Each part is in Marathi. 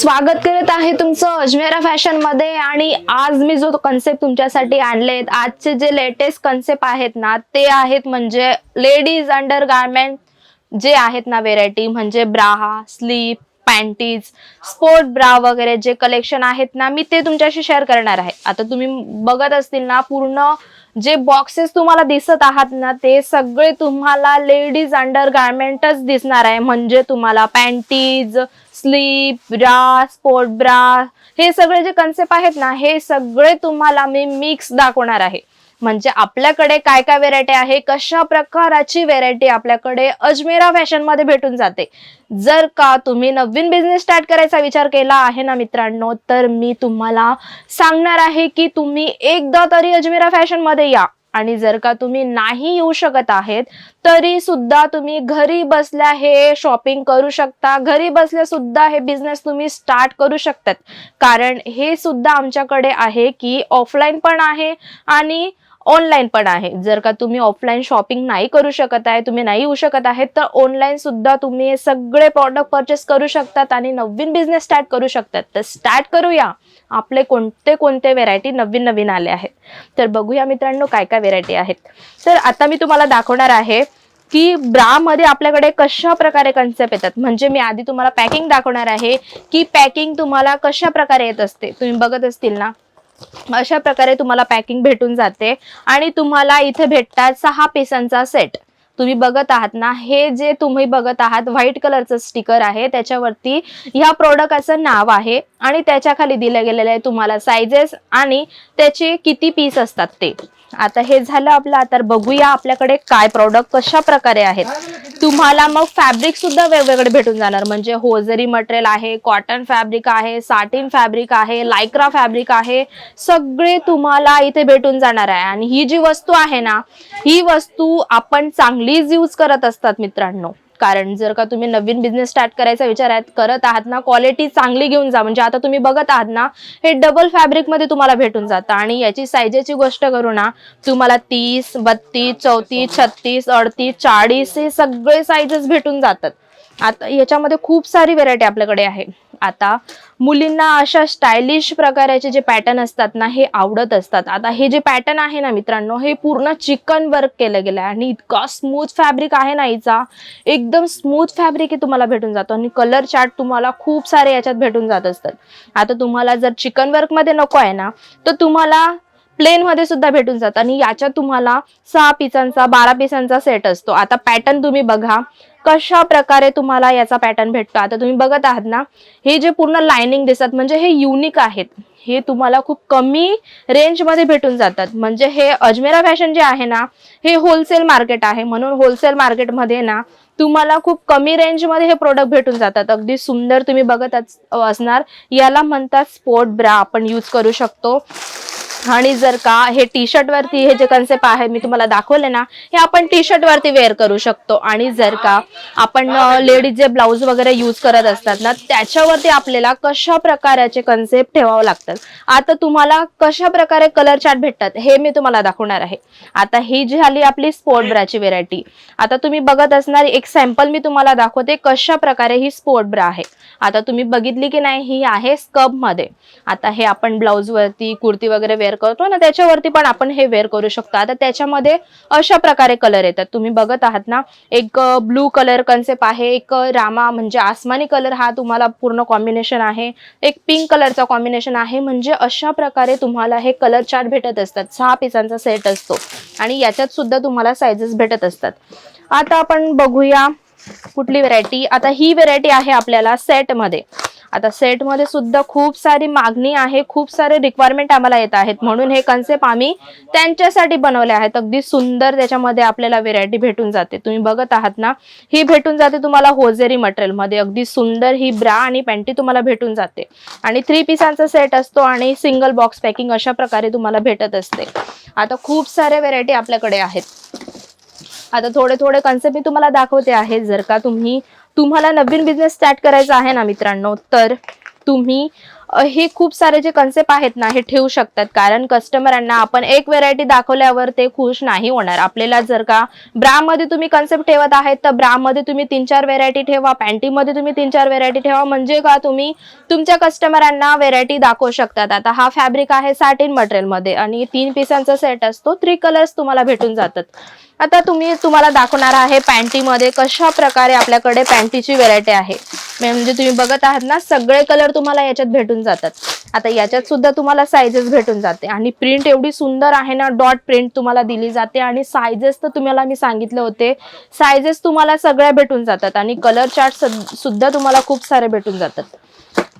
स्वागत करत आहे तुमचं अजमेरा फॅशनमध्ये. आणि आज मी जो कन्सेप्ट तुमच्यासाठी आणलेत आजचे जे लेटेस्ट कन्सेप्ट आहेत ना ते आहेत म्हणजे लेडीज अंडर गार्मेंट जे आहेत ना व्हेरायटी म्हणजे bra slip panties sport bra वगैरे जे कलेक्शन आहेत ना मी ते तुमच्याशी शेअर करणार आहे. आता तुम्ही बघत असतील ना पूर्ण जे बॉक्सेस तुम्हाला दिसत आहात ना ते सगळे तुम्हाला लेडीज अंडर गार्मेंटच दिसणार आहे. म्हणजे तुम्हाला panties slip bra sport bra हे सगळे जे कन्सेप्ट आहेत ना हे सगळे तुम्हाला मी मिक्स दाखवणार आहे. म्हणजे आपल्याकडे काय काय व्हेरायटी आहे कशा प्रकाराची व्हेरायटी आपल्याकडे अजमेरा फॅशनमध्ये भेटून जाते. जर का तुम्ही नवीन बिझनेस स्टार्ट करायचा विचार केला आहे ना मित्रांनो तर मी तुम्हाला सांगणार आहे की तुम्ही एकदा तरी अजमेरा फॅशनमध्ये या. आणि जर का तुम्ही नाही येऊ शकत आहेत तरी सुद्धा तुम्ही घरी बसल्या हे शॉपिंग करू शकता. घरी बसल्या सुद्धा हे बिझनेस तुम्ही स्टार्ट करू शकतात. कारण हे सुद्धा आमच्याकडे आहे की ऑफलाईन पण आहे आणि ऑनलाईन पण आहे. जर का तुम्ही ऑफलाईन शॉपिंग नाही करू शकत आहे तुम्ही नाही येऊ शकत आहेत तर ऑनलाईन सुद्धा तुम्ही हे सगळे प्रॉडक्ट परचेस करू शकतात आणि नवीन बिझनेस स्टार्ट करू शकतात. तर स्टार्ट करूया. आपले कोणते कोणते व्हेरायटी नवीन नवीन आले आहेत. तर बघूया मित्रांनो काय काय व्हेरायटी आहेत. तर आता मी तुम्हाला दाखवणार आहे की ब्रामध्ये आपल्याकडे कशा प्रकारे कन्सेप्ट येतात. म्हणजे मी आधी तुम्हाला पॅकिंग दाखवणार आहे की पॅकिंग तुम्हाला कशा प्रकारे येत असते. तुम्ही बघत असतील ना? अशा प्रकारे तुम्हाला पॅकिंग भेटून जाते. आणि तुम्हाला इथे भेटतात सहा पिसांचा सेट तुम्ही बघत आहात ना हे जे तुम्ही बघत आहात व्हाईट कलरचं स्टिकर आहे. त्याच्यावरती ह्या प्रोडक्टचं नाव आहे. आणि त्याच्याखाली दिले आहे तुम्हाला सायझेस आणि त्याचे किती पीस असतात ते. आता हे झालं आपलं तर बघूया आपल्याकडे काय प्रॉडक्ट कशा प्रकारे आहेत. तुम्हाला मग फॅब्रिक सुद्धा वेगवेगळे भेटून जाणार. म्हणजे होजरी मटेरियल आहे कॉटन फॅब्रिक आहे साटिन फॅब्रिक आहे लायक्रा फॅब्रिक आहे. सगळे तुम्हाला इथे भेटून जाणार आहे. आणि ही जी वस्तू आहे ना ही वस्तू आपण चांगलीच यूज करत असतात मित्रांनो. कारण जर का तुम्ही नवीन बिझनेस स्टार्ट करायचा विचार आहेत करत आहात ना क्वालिटी चांगली घेऊन जा. म्हणजे आता तुम्ही बघत आहात ना हे डबल फॅब्रिकमध्ये तुम्हाला भेटून जातं. आणि याची सायजेची गोष्ट करू ना तुम्हाला तीस बत्तीस चौतीस छत्तीस अडतीस चाळीस हे सगळे सायजेस भेटून जातात. आता याच्यामध्ये खूप सारी व्हेरायटी आपल्याकडे आहे. आता मुलींना अशा स्टायलिश प्रकाराचे जे पॅटर्न असतात ना हे आवडत असतात. आता हे जे पॅटर्न आहे ना मित्रांनो हे पूर्ण चिकन वर्क केलं गेलं आहे आणि इतका स्मूथ फॅब्रिक आहे ना हिचा. एकदम स्मूथ फॅब्रिक हे तुम्हाला भेटून जातो आणि कलर चार्ट तुम्हाला खूप सारे याच्यात भेटून जात असतात. आता तुम्हाला जर चिकन वर्कमध्ये नको आहे ना तर तुम्हाला प्लेन मध्ये सुद्धा भेटून जातात आणि याच्यात तुम्हाला सहा पिसांचा बारा पिसांचा सेट असतो. आता पॅटर्न तुम्ही बघा. कशा प्रकारे तुम्हाला याचा पॅटर्न भेटतो? आता तुम्ही बघत आहात ना हे जे पूर्ण लाइनिंग दिसतात म्हणजे हे युनिक आहेत. हे तुम्हाला खूप कमी रेंजमध्ये भेटून जातात. म्हणजे हे अजमेरा फॅशन जे आहे ना हे होलसेल मार्केट आहे. म्हणून होलसेल मार्केटमध्ये ना तुम्हाला खूप कमी रेंजमध्ये हे प्रोडक्ट भेटून जातात. अगदी सुंदर तुम्ही बघत असणार. याला म्हणतात स्पोर्ट ब्रा आपण यूज करू शकतो. आणि जर का हे टी शर्ट वरती हे जे कन्सेप्ट आहे मी तुम्हाला दाखवले ना हे आपण टी शर्ट वरती वेअर करू शकतो. आणि जर का आपण लेडीज जे ब्लाऊज वगैरे यूज करत असतात ना त्याच्यावरती आपल्याला कशा प्रकाराचे कन्सेप्ट ठेवावं लागतात? आता तुम्हाला कशा प्रकारे कलर चार्ट भेटतात हे मी तुम्हाला दाखवणार आहे. आता ही जी झाली आपली स्पोर्ट ब्राची व्हेरायटी आता तुम्ही बघत असणार एक सॅम्पल मी तुम्हाला दाखवते कशा प्रकारे ही स्पोर्ट ब्रा आहे. आता तुम्ही बघितली की नाही ही आहे स्कबमध्ये. आता हे आपण ब्लाऊज वरती कुर्ती वगैरे वेअर करतो ना त्याच्यावरती पण आपण हे वेअर करू शकतो. आता त्याच्यामध्ये अशा प्रकारे कलर येतात. तुम्ही बघत आहात ना एक ब्लू कलर कन्सेप्ट आहे एक रामा म्हणजे आसमानी कलर हा तुम्हाला पूर्ण कॉम्बिनेशन आहे. एक पिंक कलरचा कॉम्बिनेशन आहे म्हणजे अशा प्रकारे तुम्हाला हे कलर चार्ट भेटत असतात. सहा पिसांचा सेट असतो आणि याच्यात सुद्धा तुम्हाला सायझेस भेटत असतात. आता आपण बघूया कुठली व्हेरायटी आता ही व्हेरायटी आहे आपल्याला सेटमध्ये. आता सेटमध्ये सुद्धा खूप सारी मागणी आहे खूप सारे रिक्वायरमेंट आम्हाला येत आहेत. म्हणून हे कन्सेप्ट आम्ही त्यांच्यासाठी बनवले आहेत. अगदी सुंदर त्याच्यामध्ये आपल्याला व्हेरायटी भेटून जाते. तुम्ही बघत आहात ना ही भेटून जाते तुम्हाला होजेरी मटेरियलमध्ये अगदी सुंदर ही ब्रा आणि पॅन्टी तुम्हाला भेटून जाते. आणि थ्री पिसांचा सेट असतो आणि सिंगल बॉक्स पॅकिंग अशा प्रकारे तुम्हाला भेटत असते. आता खूप साऱ्या व्हेरायटी आपल्याकडे आहेत. आता थोडे थोडे कन्सेप्ट मी तुम्हाला दाखवते आहे. जर का तुम्ही तुम्हाला नवीन बिझनेस स्टार्ट करायचा आहे ना मित्रांनो तर तुम्ही हे खूप सारे जे कन्सेप्ट आहेत ना हे ठेवू शकतात. कारण कस्टमरांना आपण एक व्हेरायटी दाखवल्यावर ते खुश नाही होणार. आपल्याला जर का ब्रामध्ये तुम्ही कन्सेप्ट ठेवत आहेत तर ब्रामध्ये तुम्ही तीन चार व्हेरायटी ठेवा पॅन्टीमध्ये तुम्ही तीन चार व्हेरायटी ठेवा. म्हणजे का तुम्ही तुमच्या कस्टमरांना व्हेरायटी दाखवू शकतात. आता हा फॅब्रिक आहे सॅटिन मटेरियलमध्ये आणि तीन पिसांचा सेट असतो थ्री कलर्स तुम्हाला भेटून जातात. आता तुम्ही तुम्हाला दाखवणार आहे पॅन्टीमध्ये कशा प्रकारे आपल्याकडे पॅन्टीची व्हेरायटी आहे. म्हणजे तुम्ही बघत आहात ना सगळे कलर तुम्हाला याच्यात भेटून जातात. आता याच्यात सुद्धा तुम्हाला सायझेस भेटून जाते. आणि प्रिंट एवढी सुंदर आहे ना डॉट प्रिंट तुम्हाला दिली जाते. आणि सायझेस तर तुम्हाला मी सांगितले होते. सायझेस तुम्हाला सगळ्या भेटून जातात. आणि कलर चार्ट सुद्धा तुम्हाला खूप सारे भेटून जातात.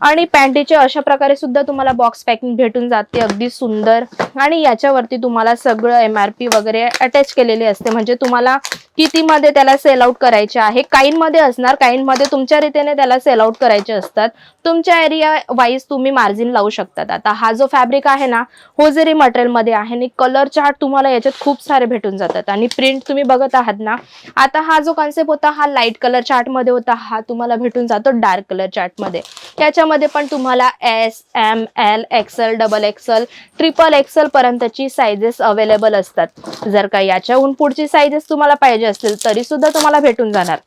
आणि पॅन्टीचे अशा प्रकारे सुद्धा तुम्हाला बॉक्स पॅकिंग भेटून जाते. अगदी सुंदर. आणि याच्यावरती तुम्हाला सगळं एम आर पी वगैरे अटॅच केलेली असते. म्हणजे तुम्हाला कितीमध्ये त्याला सेल आउट करायचे आहे? काहींमध्ये असणार काहींमध्ये तुमच्या रीतीने त्याला सेल आउट करायचे असतात. तुमच्या एरिया वाईज तुम्ही मार्जिन लावू शकतात. आता हा जो फॅब्रिक आहे ना होजेरी मटेरियलमध्ये आहे आणि कलर चार्ट तुम्हाला याच्यात खूप सारे भेटून जातात. आणि प्रिंट तुम्ही बघत आहात ना आता हा जो कॉन्सेप्ट होता हा लाइट कलर चार्टमध्ये होता हा तुम्हाला भेटून जातो डार्क कलर चार्टमध्ये त्याच्यामध्ये पण तुम्हाला S M L XL double XL triple XL पर्यंतची साइजेस अवेलेबल असतात. जर का याच्याहून पुढची साइजेस तुम्हाला पाहिजे असतील तरी सुद्धा तुम्हाला भेटून जाणार.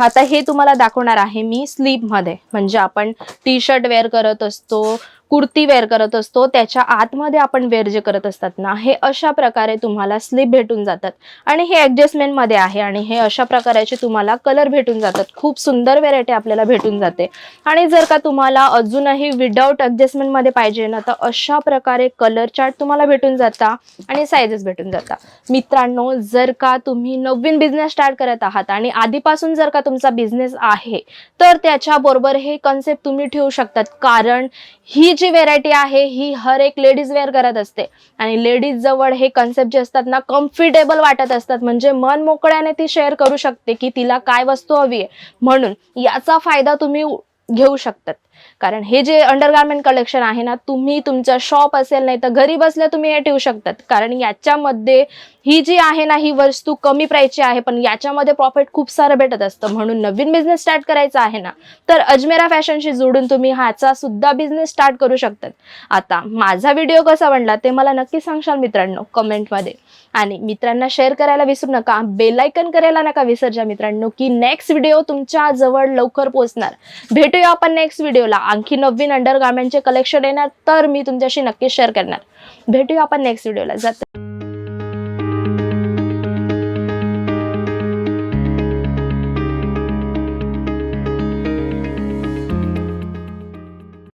आता हे तुम्हाला दाखवणार आहे मी स्लीपमध्ये म्हणजे आपण टी शर्ट वेअर करत असतो कुर्ती वेअर करत असतो त्याच्या आतमध्ये आपण वेअर जे करत असतात ना हे अशा प्रकारे तुम्हाला स्लीप भेटून जातात. आणि हे ॲडजस्टमेंटमध्ये आहे आणि हे अशा प्रकारचे तुम्हाला कलर भेटून जातात. खूप सुंदर व्हेरायटी आपल्याला भेटून जाते. आणि जर का तुम्हाला अजूनही विदाऊट ॲडजस्टमेंटमध्ये पाहिजे ना तर अशा प्रकारे कलर चार्ट तुम्हाला भेटून जाता आणि सायझेस भेटून जाता. मित्रांनो जर का तुम्ही नवीन बिझनेस स्टार्ट करत आहात आणि आधीपासून जर का तुमचा बिझनेस आहे तर त्याच्याबरोबर हे कन्सेप्ट तुम्ही ठेवू शकतात. कारण ही जी व्हेरायटी आहे ही हर एक लेडीज वेअर करत असते. आणि लेडीज जवळ हे कन्सेप्ट जे असतात ना कम्फर्टेबल वाटत असतात. म्हणजे मन मोकळ्याने ती शेअर करू शकते की तिला काय वस्तू हवी आहे. म्हणून याचा फायदा तुम्ही घेऊ शकतात. कारण हे जे अंडरगार्मेंट कलेक्शन आहे ना तुम्ही तुमचा शॉप असेल नाही तर घरी बसल्या तुम्ही हे ठेवू शकतात. कारण याच्यामध्ये ही जी आहे ना ही वस्तू कमी प्राईसची आहे पण याच्यामध्ये प्रॉफिट खूप सारं भेटत असतं. म्हणून नवीन बिझनेस स्टार्ट करायचा आहे ना तर अजमेरा फॅशनशी जोडून तुम्ही ह्याचा सुद्धा बिझनेस स्टार्ट करू शकतात. आता माझा व्हिडिओ कसा बनला ते मला नक्की सांगशाल मित्रांनो कमेंटमध्ये आणि मित्रांना शेअर करायला विसरू नका. बेलायकन करायला नका विसरजा मित्रांनो की नेक्स्ट व्हिडिओ तुमच्या जवळ लवकर पोहोचणार. भेटूया आपण नेक्स्ट व्हिडिओला आणखी नवीन अंडर गार्मेंटचे कलेक्शन येणार तर मी तुमच्याशी नक्की शेअर करणार. भेटूया आपण नेक्स्ट व्हिडिओला जात